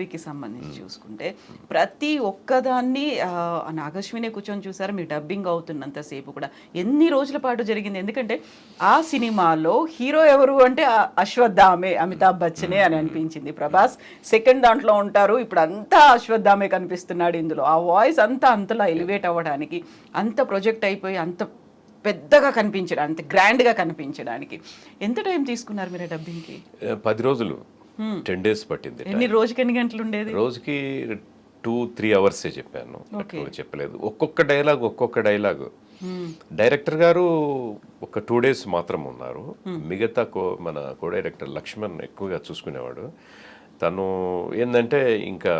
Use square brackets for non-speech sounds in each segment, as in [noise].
మూవీకి సంబంధించి చూసుకుంటే ప్రతి ఒక్కదాన్ని నాగశ్వినే కూర్చొని చూసారు? మీ డబ్బింగ్ అవుతున్నంతసేపు కూడా. ఎన్ని రోజుల పాటు జరిగింది? ఎందుకంటే ఆ సినిమాలో హీరో ఎవరు అంటే అశ్వత్థామే అమితాబ్ బచ్చనే అని అనిపించింది. ప్రభాస్ సెకండ్ దాంట్లో ఉంటారు. ఇప్పుడు అంతా అశ్వత్థామే కనిపిస్తున్నాడు ఇందులో. ఆ వాయిస్ అంతా అంతలా ఎలివేట్ అవ్వడానికి అంత ప్రొజెక్ట్ అయిపోయి అంత పెద్దగా కనిపించడానికి అంత గ్రాండ్గా కనిపించడానికి. ఎంత టైం తీసుకున్నారు మీరు డబ్బింగ్కి? పది రోజులు. టెన్ డేస్ పట్టింది ఎన్ని రోజుకి ఎన్ని గంటలు ఉండేది? రోజుకి టూ త్రీ అవర్సే చెప్పాను. చెప్పలేదు. ఒక్కొక్క డైలాగ్ ఒక్కొక్క డైలాగ్ డైరెక్టర్ గారు ఒక టూ డేస్ మాత్రం ఉన్నారు. మిగతా కో మన కో డైరెక్టర్ లక్ష్మణ్ ఎక్కువగా చూసుకునేవాడు. తను ఏంటంటే ఇంకా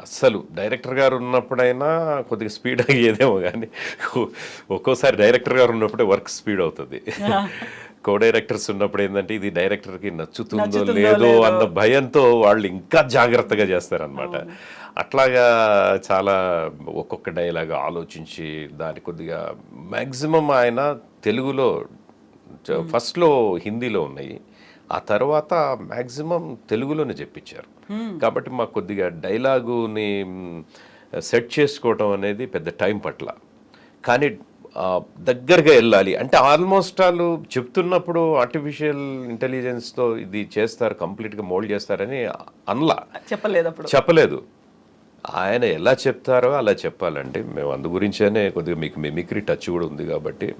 అస్సలు డైరెక్టర్ గారు ఉన్నప్పుడైనా కొద్దిగా స్పీడ్ అయ్యేదేమో కానీ ఒక్కోసారి డైరెక్టర్ గారు ఉన్నప్పుడే వర్క్ స్పీడ్ అవుతుంది. [laughs] కో డైరెక్టర్స్ ఉన్నప్పుడు ఏంటంటే ఇది డైరెక్టర్కి నచ్చుతుందో లేదో అన్న భయంతో వాళ్ళు ఇంకా జాగ్రత్తగా చేస్తారనమాట అట్లాగా చాలా ఒక్కొక్క డైలాగ్ ఆలోచించి దాని కొద్దిగా మ్యాక్సిమం ఆయన తెలుగులో ఫస్ట్లో హిందీలో ఉన్నాయి. ఆ తర్వాత మ్యాక్సిమం తెలుగులోనే చెప్పించారు. కాబట్టి మాకు కొద్దిగా డైలాగుని సెట్ చేసుకోవటం అనేది పెద్ద టైం పట్ల. కానీ దగ్గరగా వెళ్ళాలి. అంటే ఆల్మోస్ట్ వాళ్ళు చెప్తున్నప్పుడు ఆర్టిఫిషియల్ ఇంటెలిజెన్స్తో ఇది చేస్తారు కంప్లీట్గా మోల్డ్ చేస్తారని అనలా. చెప్పలేదు అప్పుడు. చెప్పలేదు. ఆయన ఎలా చెప్తారో అలా చెప్పాలండి. మేము అందు గురించేనే కొద్దిగా మీకు మిమిక్రీ టచ్ కూడా ఉంది కాబట్టి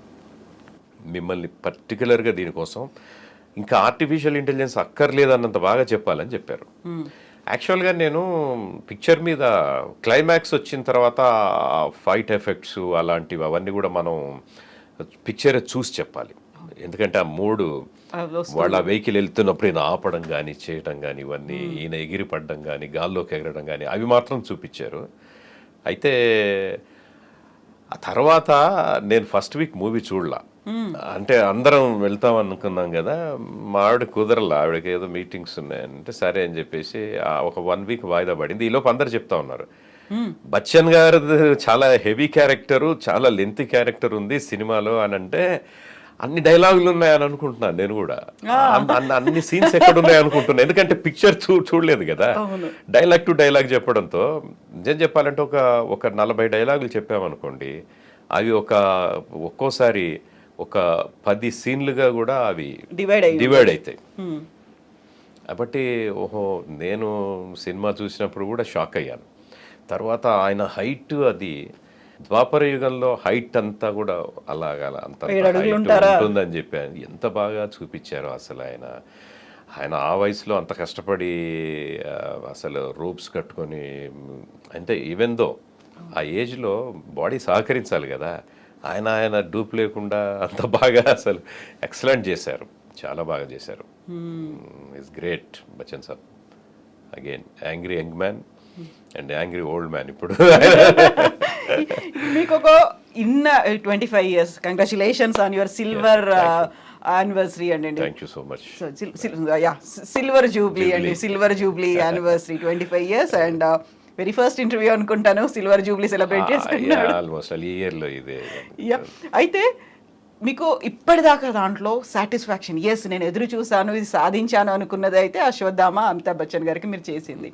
మిమ్మల్ని పర్టికులర్గా దీనికోసం ఇంకా ఆర్టిఫిషియల్ ఇంటెలిజెన్స్ అక్కర్లేదన్నంత బాగా చెప్పాలని చెప్పారు. యాక్చువల్గా నేను పిక్చర్ మీద క్లైమాక్స్ వచ్చిన తర్వాత ఫైట్ ఎఫెక్ట్స్ అలాంటివి అవన్నీ కూడా మనం పిక్చర్ చూసి చెప్పాలి. ఎందుకంటే ఆ మూడు వాళ్ళ వెహికల్ వెళ్తున్నప్పుడు ఈయన ఆపడం కానీ చేయటం కానీ ఇవన్నీ ఈయన ఎగిరి పడడం కానీ గాల్లోకి ఎగరడం కానీ అవి మాత్రం చూపించారు. అయితే ఆ తర్వాత నేను ఫస్ట్ వీక్ మూవీ చూడలా. అంటే అందరం వెళ్తాం అనుకున్నాం కదా మా ఆవిడ కుదరలా ఆవిడకి ఏదో మీటింగ్స్ ఉన్నాయంటే సరే అని చెప్పేసి ఒక వన్ వీక్ వాయిదా పడింది. ఈలోపు అందరు చెప్తా ఉన్నారు. బచ్చన్ గారు చాలా హెవీ క్యారెక్టరు చాలా లెంత్ క్యారెక్టర్ ఉంది సినిమాలో అని అంటే అన్ని డైలాగులు ఉన్నాయని అనుకుంటున్నాను నేను కూడా. అన్ని- సీన్స్ ఎక్కడ ఉన్నాయి అనుకుంటున్నాను. ఎందుకంటే పిక్చర్ చూ చూడలేదు కదా. డైలాగ్ టు డైలాగ్ చెప్పడంతో నిజం చెప్పాలంటే ఒక ఒక నలభై డైలాగులు చెప్పామనుకోండి అవి ఒక ఒక్కోసారి ఒక పది సీన్లుగా కూడా అవి డివైడ్ డివైడ్ అవుతాయి. కాబట్టి ఓహో నేను సినిమా చూసినప్పుడు కూడా షాక్ అయ్యాను. తర్వాత ఆయన హైట్ అది ద్వాపర యుగంలో హైట్ అంతా కూడా అలాగా అంత? ఉంటుందని చెప్పాను. ఎంత బాగా చూపించారు అసలు ఆయన. ఆయన ఆ వయసులో అంత కష్టపడి అసలు రోప్స్ కట్టుకొని అంటే ఈవెన్ దో ఆ ఏజ్లో బాడీ సహకరించాలి కదా ఆయన ఆయన డూప్ లేకుండా అంత బాగా అసలు ఎక్సలెంట్ చేశారు. చాలా బాగా చేశారు. Is great Bachchan saab. Again angry young man and angry old man ఇప్పుడు. [laughs] మీకు ఒక ఇన్న twenty five years congratulations on your silver anniversary అండి thank you so much silver jubilee అండి silver jubilee anniversary twenty five years and very first interview అనుకుంటాను silver jubilee celebrate చేసుకుంటున్నాడు almost ఈ ఇయర్లో ఇదే. Yeah. అయితే మీకు ఇప్పటిదాకా దాంట్లో సాటిస్ఫాక్షన్ ఎస్ నేను ఎదురు చూసాను ఇది సాధించాను అనుకున్నది అయితే అశ్వత్థామ అమితాబ్ బచ్చన్ గారికి మీరు చేసింది.